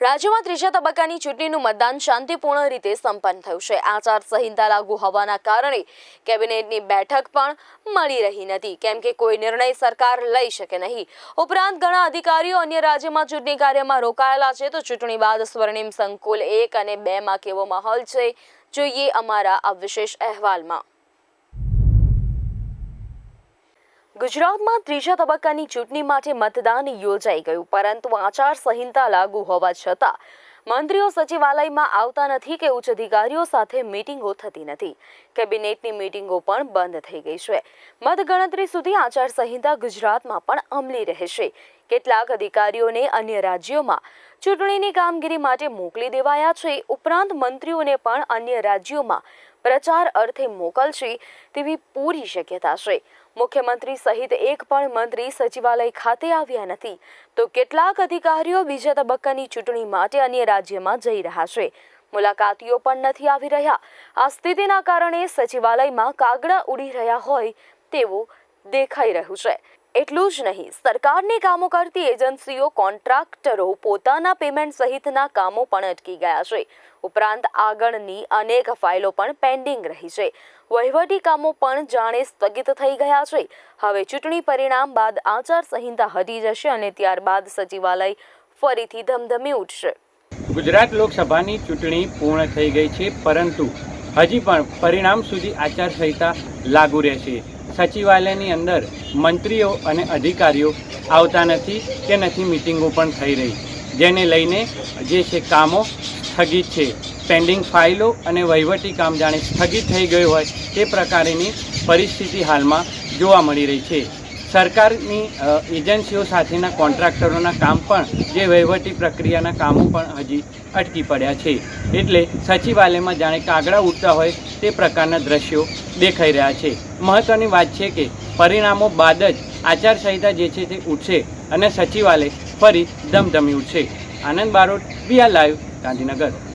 રાજ્યમાં ત્રીજા તબક્કાની ચૂંટણીનું મતદાન શાંતિપૂર્ણ રીતે સંપન્ન થયું છે. આચાર સંહિતા લાગુ હોવાના કારણે કેબિનેટની બેઠક પણ મળી રહી નથી. કેમ કે કોઈ નિર્ણય સરકાર લઈ શકે નહીં. ઉપરાંત ઘણા અધિકારીઓ અન્ય રાજ્યમાં ચૂંટણી કાર્યમાં રોકાયેલા છે. તો ચૂંટણી બાદ સ્વર્ણિમ સંકુલ એક અને બેમાં કેવો માહોલ છે? જોઈએ અમારા આ વિશેષ અહેવાલમાં. ગુજરાતમાં ત્રીજા તબક્કાની ચૂંટણી માટે મતદાન યોજાઈ ગયું, પરંતુ આચાર સંહિતા લાગુ હોવા છતાં મંત્રીઓ સચિવાલયમાં આવતા નથી કે ઉચ્ચ અધિકારીઓ સાથે મીટિંગો થતી નથી. કેબિનેટની મીટિંગો પણ બંધ થઈ ગઈ છે. મતગણતરી સુધી આચાર સંહિતા ગુજરાતમાં પણ અમલી રહેશે. કેટલાક અધિકારીઓને અન્ય રાજ્યોમાં ચૂંટણીની કામગીરી માટે મોકલી દેવાયા છે. ઉપરાંત મંત્રીઓને પણ અન્ય રાજ્યોમાં પ્રચાર અર્થે મોકલશે તેવી પૂરી શક્યતા છે. મુખ્યમંત્રી સહિત એક પણ મંત્રી સચિવાલય ખાતે આવ્યા નથી. તો કેટલાક અધિકારીઓ બીજા તબક્કાની ચૂંટણી માટે અન્ય રાજ્યમાં જઈ રહ્યા છે. મુલાકાતીઓ પણ નથી આવી રહ્યા. આ સ્થિતિના કારણે સચિવાલયમાં કાગડા ઉડી રહ્યા હોય તેવું દેખાઈ રહ્યું છે. એટલું જ નહીં. સરકારની કામો કરતી એજન્સીઓ, કોન્ટ્રાક્ટરો પોતાના પેમેન્ટ સહિતના કામો પણ અટકી ગયા છે. ઉપરાંત આગળની અનેક ફાઇલો પણ પેન્ડિંગ રહી છે. વહીવટી કામો પણ જાણે સ્થગિત થઈ ગયા છે. હવે ચૂંટણી પરિણામ બાદ આચાર સંહિતા હટી જશે અને ત્યારબાદ સચિવાલય ફરીથી ધમધમી ઉઠશે. ગુજરાત લોકસભાની ચૂંટણી પૂર્ણ થઈ ગઈ છે, પરંતુ હજી પણ પરિણામ સુધી આચારસંહિતા લાગુ રહેશે. સચિવાલયની અંદર મંત્રીઓ અને અધિકારીઓ આવતા નથી કે નથી મિટિંગો પણ થઈ રહી. જેને લઈને જે છે કામો સ્થગિત છે. પેન્ડિંગ ફાઇલો અને વહીવટી કામ જાણે સ્થગિત થઈ ગયું હોય તે પ્રકારની પરિસ્થિતિ હાલમાં જોવા મળી રહી છે. સરકારની એજન્સીઓ સાથેના કોન્ટ્રાક્ટરોના કામ પણ, જે વહીવટી પ્રક્રિયાના કામો પણ હજી અટકી પડ્યા છે. એટલે સચિવાલયમાં જાણે કાગડા ઉડતા હોય તે પ્રકારના દ્રશ્યો દેખાઈ રહ્યા છે. મહત્ત્વની વાત છે કે, પરિણામો બાદ જ આચારસંહિતા જે છે તે ઉઠશે અને સચિવાલય ફરી ધમધમી ઉઠશે Anand Barot B R live, Gandhinagar.